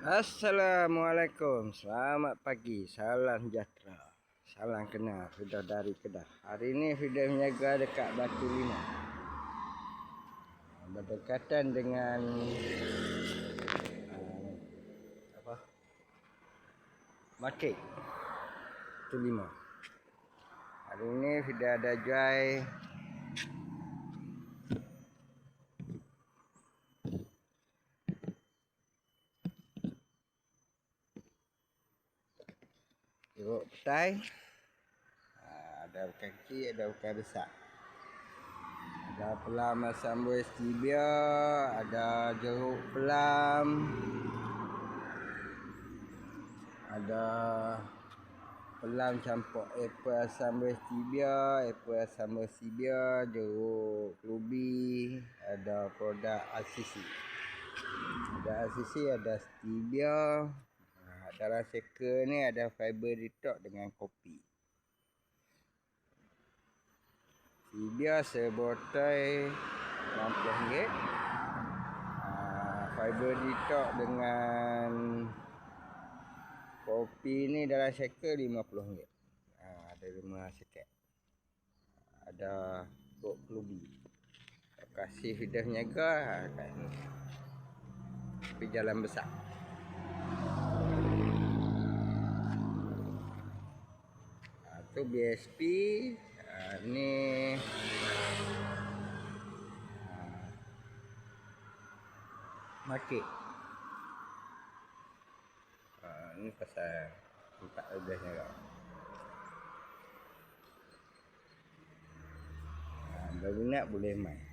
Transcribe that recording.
Assalamualaikum. Selamat pagi. Salam sejahtera. Salam kenal. Sudah dari Kedah. Hari ini sudah menjaga dekat Batu Lima. Berdekatan dengan uh, Apa? Market Batu Lima. Hari ini sudah ada jual jeruk petai. Ha, ada bukan kecil ada bukan besar. Ada pelam sambal stevia ada jeruk pelam ada pelam campur apple sambal stevia apple sambal stevia jeruk ruby ada produk RCC ada RCC ada stevia dalam shaker ni ada fiber detox dengan kopi. Fibia sebotol RM60. Uh, fiber detox dengan kopi ni dalam shaker RM50. Uh, ada lima shaker. Ada kok klubi. Kasih sudah niaga kat ni. Tapi jalan besar. Tu BSP uh, ni uh, market. Uh, ni pasal tempat lebihnya kau uh, berminat boleh main